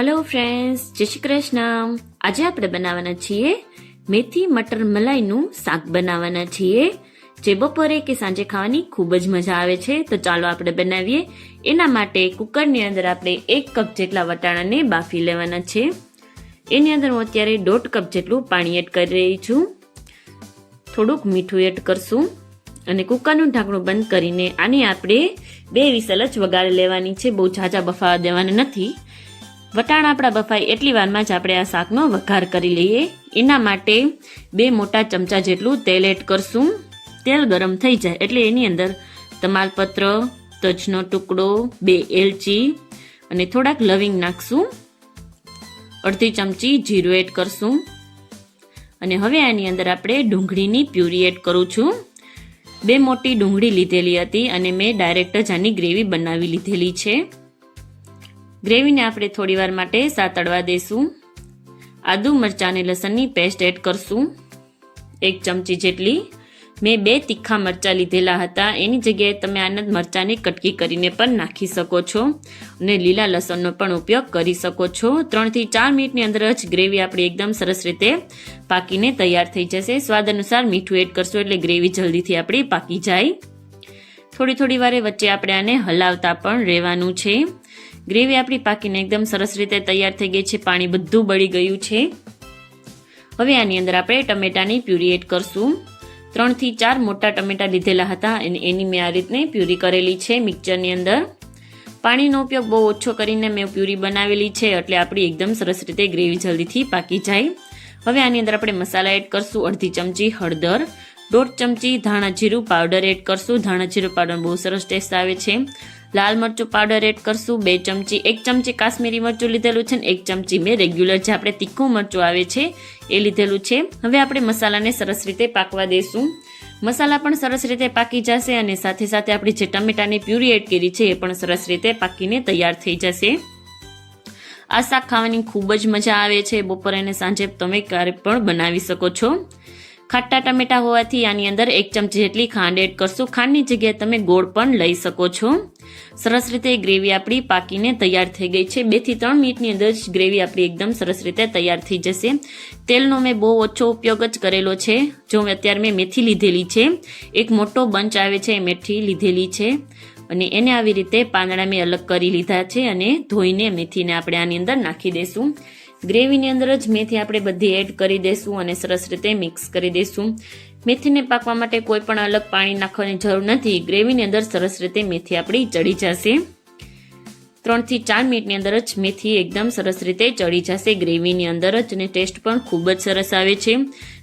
Hello friends જય શ્રી કૃષ્ણ. આજે આપણે બનાવવાના છીએ મેથી મટર મલાઈનું શાક બનાવવાના છીએ. જે બપોરે કે સાંજે ખાવાની ખૂબ જ મજા આવે છે. તો ચાલો આપણે બનાવીએ. એના માટે કુકરની અંદર આપણે એક કપ જેટલા વટાણાને બાફી લેવાના છે. એની અંદર હું અત્યારે દોઢ કપ જેટલું પાણી એડ કરી રહી છું. થોડુંક મીઠું એડ કરશું. અને કુકરનું ઢાંકણું બંધ કરીને આની આપણે બે વિસલ જ વગાડી લેવાની છે. બહુ ઝાઝા બફાવા દેવાના નથી. વટાણા આપણા બફાય એટલી વારમાં જ આપણે આ શાકનો વઘાર કરી લઈએ. એના માટે બે મોટા ચમચા જેટલું તેલ એડ કરશું. તેલ ગરમ થઈ જાય એટલે એની અંદર તમાલપત્ર, તજનો ટુકડો, બે એલચી અને થોડાક લવિંગ નાખશું. અડધી ચમચી જીરું એડ કરશું. અને હવે આની અંદર આપણે ડુંગળીની પ્યુરી એડ કરું છું. બે મોટી ડુંગળી લીધેલી હતી અને મેં ડાયરેક્ટ જ આની ગ્રેવી બનાવી લીધેલી છે. ગ્રેવીને આપણે થોડીવાર માટે સાતડવા દઈશું આદુ મરચાં અને લસણની પેસ્ટ એડ કરશું. એક ચમચી જેટલી મેં બે તીખા મરચાં લીધેલા હતા. એની જગ્યાએ તમે આનંદ મરચાંની કટકી કરીને પણ નાખી શકો છો અને લીલા લસણનો પણ ઉપયોગ કરી શકો છો. ત્રણથી ચાર મિનિટની અંદર જ ગ્રેવી આપણી એકદમ સરસ રીતે પાકીને તૈયાર થઈ જશે. સ્વાદ અનુસાર મીઠું એડ કરશું એટલે ગ્રેવી જલ્દીથી આપણી પાકી જાય. થોડી થોડી વારે વચ્ચે આપણે આને હલાવતા પણ રહેવાનું છે. ગ્રેવી આપણી પાકીને એકદમ સરસ રીતે તૈયાર થઈ ગઈ છે. પાણી બધું બળી ગયું છે. હવે આની અંદર આપણે ટમેટાની પ્યુરી એડ કરશું. ત્રણથી ચાર મોટા ટમેટા લીધેલા હતા અને એની મેં આ રીતને પ્યુરી કરેલી છે મિક્સરની અંદર. પાણીનો ઉપયોગ બહુ ઓછો કરીને મેં પ્યુરી બનાવેલી છે એટલે આપણી એકદમ સરસ રીતે ગ્રેવી જલ્દીથી પાકી જાય. હવે આની અંદર આપણે મસાલા એડ કરશું અડધી ચમચી હળદર, દોઢ ચમચી ધાણા જીરું પાવડર એડ કરશું. ધાણા જીરું પાવડર બહુ સરસ ટેસ્ટ આવે છે. લાલ મરચું પાવડર એડ કરશું, બે ચમચી, એક ચમચી કાશ્મીરી મરચું લીધેલું છે ને એક ચમચી મેં રેગ્યુલર જે આપણે તીખું મરચું આવે છે, એ લીધેલું છે. હવે આપણે મસાલાને સરસ રીતે પાકવા દઈશું મસાલા પણ સરસ રીતે પાકી જશે અને સાથે સાથે આપણી જે ટમેટાની પ્યુરી એડ કરી છે, એ પણ સરસ રીતે પાકીને તૈયાર થઈ જશે. આ શાક ખાવાની ખૂબ જ મજા આવે છે. બપોરે અને સાંજે તમે ક્યારે પણ બનાવી શકો છો. ખાટા ટમેટા હોવાથી આની અંદર એક ચમચી જેટલી ખાંડ એડ કરશું. ખાંડની જગ્યાએ તમે ગોળ પણ લઈ શકો છો. સરસ રીતે ગ્રેવી આપણી પાકીને તૈયાર થઈ ગઈ છે. બેથી ત્રણ મિનિટની અંદર જ ગ્રેવી આપણી એકદમ સરસ રીતે તૈયાર થઈ જશે. તેલનો મેં બહુ ઓછો ઉપયોગ જ કરેલો છે. જો અત્યારે મેં મેથી લીધેલી છે. એક મોટો બંચ આવે છે, એ મેથી લીધેલી છે. અને એને આવી રીતે પાંદડા મેં અલગ કરી લીધા છે અને ધોઈને મેથીને આપણે આની અંદર નાખી દઈશું ગ્રેવીની અંદર જ મેથી આપણે બધી એડ કરી દઈશું અને સરસ રીતે મિક્સ કરી દઈશું મેથીને પાકવા માટે કોઈ પણ અલગ પાણી નાખવાની જરૂર નથી. ગ્રેવીની અંદર સરસ રીતે મેથી આપણી ચડી જશે. ત્રણથી ચાર મિનિટની અંદર જ મેથી એકદમ સરસ રીતે ચડી જશે ગ્રેવીની અંદર જ અને ટેસ્ટ પણ ખૂબ જ સરસ આવે છે.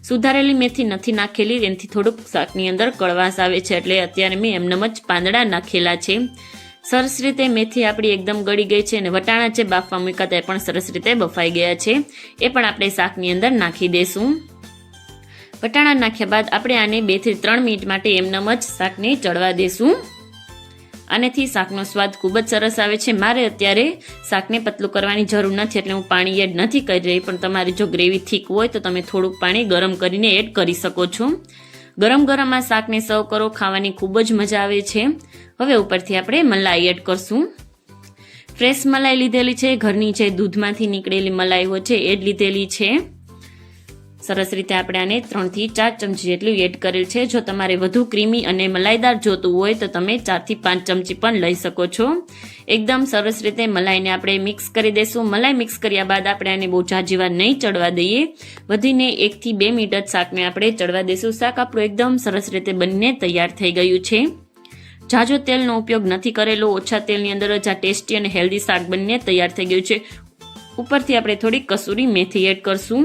સુધારેલી મેથી નથી નાખેલી, એનાથી થોડુંક શાકની અંદર કડવાશ આવે છે એટલે અત્યારે મેં એમનેમ જ પાંદડા નાખેલા છે. સરસ રીતે મેથી આપણી એકદમ ગળી ગઈ છે અને વટાણા છે, બાફવા મૂક્યા તે પણ સરસ રીતે બફાઈ ગયા છે. એ પણ આપણે શાકની અંદર નાખી દઈશું વટાણા નાખ્યા બાદ આપણે આને બેથી ત્રણ મિનિટ માટે એમનેમ જ શાકને ચડવા દઈશું આનેથી શાકનો સ્વાદ ખૂબ જ સરસ આવે છે. મારે અત્યારે શાકને પતલું કરવાની જરૂર નથી એટલે હું પાણી એડ નથી કરી રહી, પણ તમારે જો ગ્રેવી થીક હોય તો તમે થોડુંક પાણી ગરમ કરીને એડ કરી શકો છો. ગરમ ગરમ આ શાકને સર્વ કરો, ખાવાની ખૂબ જ મજા આવે છે. હવે ઉપરથી આપણે મલાઈ એડ કરશું. ફ્રેશ મલાઈ લીધેલી છે, ઘરની જે દૂધમાંથી નીકળેલી મલાઈ હોય છે, એ લીધેલી છે. સરસ રીતે આપણે આને ત્રણથી ચાર ચમચી જેટલું એડ કરેલ છે. જો તમારે વધુ ક્રીમી અને મલાઈદાર જોતું હોય તો તમે ચારથી પાંચ ચમચી પણ લઈ શકો છો. એકદમ સરસ રીતે મલાઈને આપણે મિક્સ કરી દઈશું મલાઈ મિક્સ કર્યા બાદ આપણે આને બહુ જાજીવાર નહીં ચડવા દઈએ. વધીને એકથી બે મિનિટ જ શાકને આપણે ચડવા દઈશું શાક આપણું એકદમ સરસ રીતે બનીને તૈયાર થઈ ગયું છે. જાજો તેલનો ઉપયોગ નથી કરેલો. ઓછા તેલની અંદર જ આ ટેસ્ટી અને હેલ્ધી શાક બનીને તૈયાર થઈ ગયું છે. ઉપરથી આપણે થોડી કસૂરી મેથી એડ કરશું.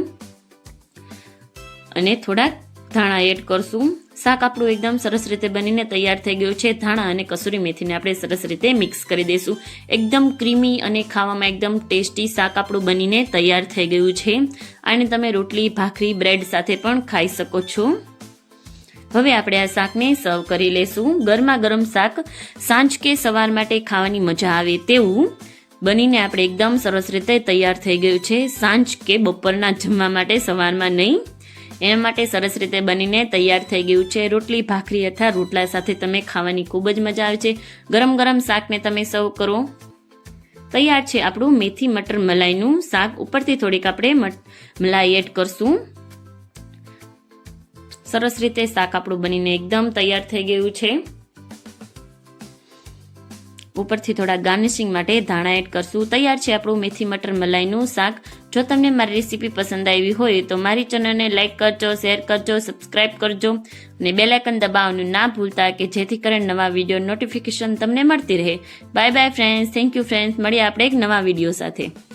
અને થોડાક ધાણા એડ કરશું. શાક આપણું એકદમ સરસ રીતે બનીને તૈયાર થઈ ગયું છે. ધાણા અને કસૂરી મેથીને આપણે સરસ રીતે મિક્સ કરી દઈશું. એકદમ ક્રીમી અને ખાવામાં એકદમ ટેસ્ટી શાક આપણું બનીને તૈયાર થઈ ગયું છે. આને તમે રોટલી, ભાખરી બ્રેડ સાથે પણ ખાઈ શકો છો. હવે આપણે આ શાકને સર્વ કરી લેશું. ગરમા ગરમ શાક સાંજ કે સવાર માટે ખાવાની મજા આવે તેવું બનીને આપણે એકદમ સરસ રીતે તૈયાર થઈ ગયું છે. સાંજ કે બપોરના જમવા માટે સવારમાં નહીં. એના માટે સરસ રીતે બનીને તૈયાર થઈ ગયું છે. રોટલી, ભાખરી અથવા રોટલા સાથે તમે ખાવાની ખૂબ જ મજા આવે છે. ગરમ ગરમ શાકને તમે સર્વ કરો. તૈયાર છે આપણું મેથી મટર મલાઈનું શાક. ઉપરથી થોડીક આપણે મલાઈ એડ કરશું. સરસ રીતે શાક આપણું બનીને એકદમ તૈયાર થઈ ગયું છે. ઉપરથી થોડા ગાર્નિશિંગ માટે ધાણા એડ કરશું. તૈયાર છે આપણું મેથી મટર મલાઈનું શાક. જો તમને મારી રેસીપી પસંદ આવી હોય તો મારી ચેનલને લાઇક કરજો, શેર કરજો, સબસ્ક્રાઇબ કરજો અને બેલ આઇકન દબાવવાનું ના ભૂલતા કે જેથી કરીને નવા વીડિયો નોટિફિકેશન તમને મળતી રહે. Bye bye friends thank you friends મળીએ આપણે એક નવા વીડિયો સાથે.